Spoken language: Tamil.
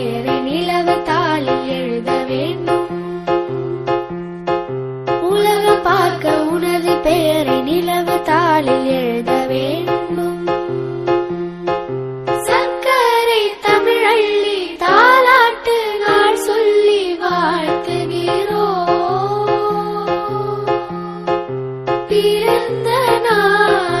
பெயரை நிலவு தாளி எழுத வேண்டும். உலகம் பார்க்க உனது பெயரை நிலவு தாளில் எழுத வேண்டும். சர்க்கரை தமிழள்ளி தாலாட்டு நாள் சொல்லி வாழ்த்துகிறோ. பிறந்த நாள்